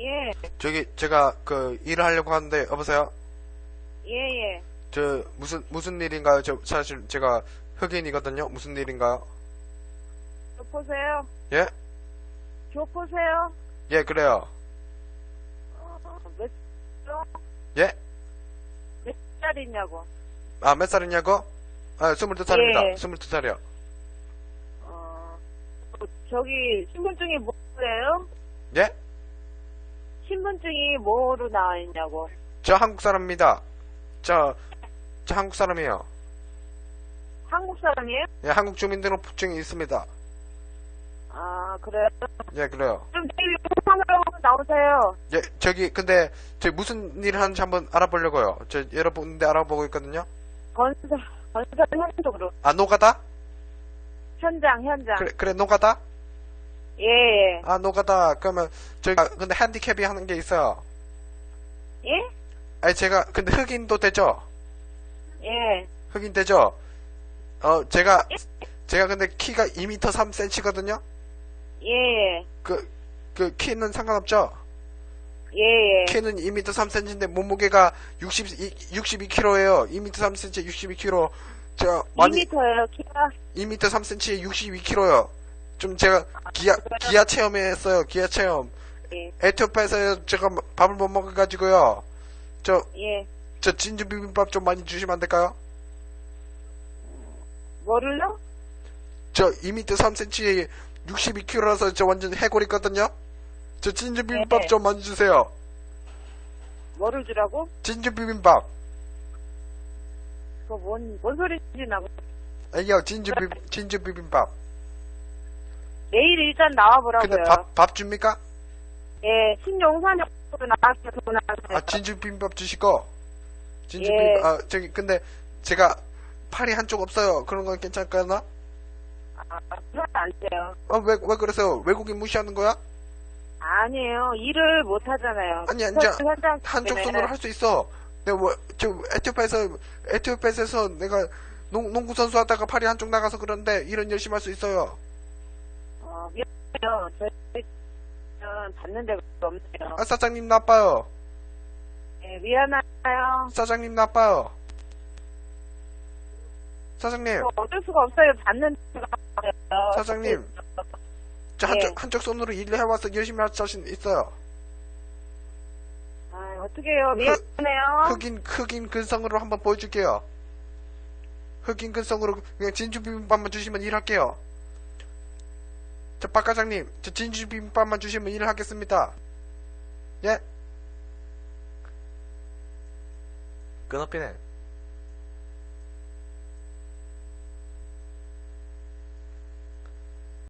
예, 저기 제가 그 일을 하려고 하는데 여보세요? 예, 예. 저 무슨 무슨 일인가요? 저 사실 제가 흑인이거든요. 무슨 일인가요? 저 보세요. 예? 저 보세요. 예, 그래요. 어, 몇, 어, 예? 몇 살이냐고. 아, 몇 살이냐고? 아, 22살입니다. 예. 22살이요. 어, 어, 저기, 신분증이 뭐예요? 예? 신분증이 뭐로 나와 있냐고. 저 한국 사람입니다. 저, 저 한국 사람이에요. 한국 사람이에요? 예, 한국 주민등록증이 있습니다. 아, 그래요? 예, 그래요. 좀 내일 영상으로 나오세요. 예, 저기, 근데, 저 무슨 일을 하는지 한번 알아보려고요. 저 여러분데 알아보고 있거든요. 건설, 건설 현장으로. 아, 노가다? 현장, 현장. 그래, 그래, 노가다? 예, 예. 아, 노가다. 그러면, 저희가, 근데 핸디캡이 하는 게 있어요. 예? 아니, 제가, 근데 흑인도 되죠? 예. 흑인 되죠? 어, 제가, 제가 근데 키가 2m 3cm거든요? 예, 그, 그, 키는 상관없죠? 예. 예. 키는 2m 3cm인데 몸무게가 60, 62kg예요. 2m 3cm 62kg. 저, 많이, 2m예요, 키가. 2m 3cm에 62kg요. 좀 제가 기아, 기아 체험했어요. 기아 체험. 예. 에티오피아에서 제가 밥을 못 먹어가지고요. 저, 예. 저 진주 비빔밥 좀 많이 주시면 안 될까요? 뭐를요? 저 2m 3cm에 62kg라서 저 완전 해골이거든요? 저 진주 비빔밥 네. 좀 많이 주세요. 뭐를 주라고? 진주 비빔밥. 그거 뭔, 뭔 소리인지 나고. 아니요, 진주 비, 진주 비빔밥. 내일 일단 나와보라고요. 근데 밥, 밥 줍니까? 예, 나와서 전화하세요. 아, 진주 비빔밥 주시고. 진주 예. 비빔밥, 아, 저기, 근데 제가 팔이 한쪽 없어요. 그런 건 괜찮을까나? 아, 그건 안 돼요. 어, 왜, 왜 그러세요? 외국인 무시하는 거야? 아니에요. 일을 못 하잖아요. 아니, 아니, 한쪽. 손으로 할 수 있어. 내가 뭐, 저, 에티오피아에서, 에티오피아에서 내가 농, 농구 선수 하다가 팔이 한쪽 나가서 그런데 일은 열심히 할 수 있어요. 어, 미안해요. 저희는 받는 데가 없네요. 아, 사장님 나빠요. 예, 미안해요. 사장님 나빠요. 사장님, 저 어쩔 수가 없어요. 받는 데가 없어요. 사장님. 저 예. 한쪽, 한쪽 손으로 일을 해와서 열심히 할 자신 있어요. 아, 어떡해요. 미안해요. 흑인, 흑인 근성으로 한번 보여줄게요. 흑인 근성으로 그냥 진주 비빔밥만 주시면 일할게요. 저 박 과장님, 저 진주 비빔밥만 주시면 일을 하겠습니다. 예? 끊어피네.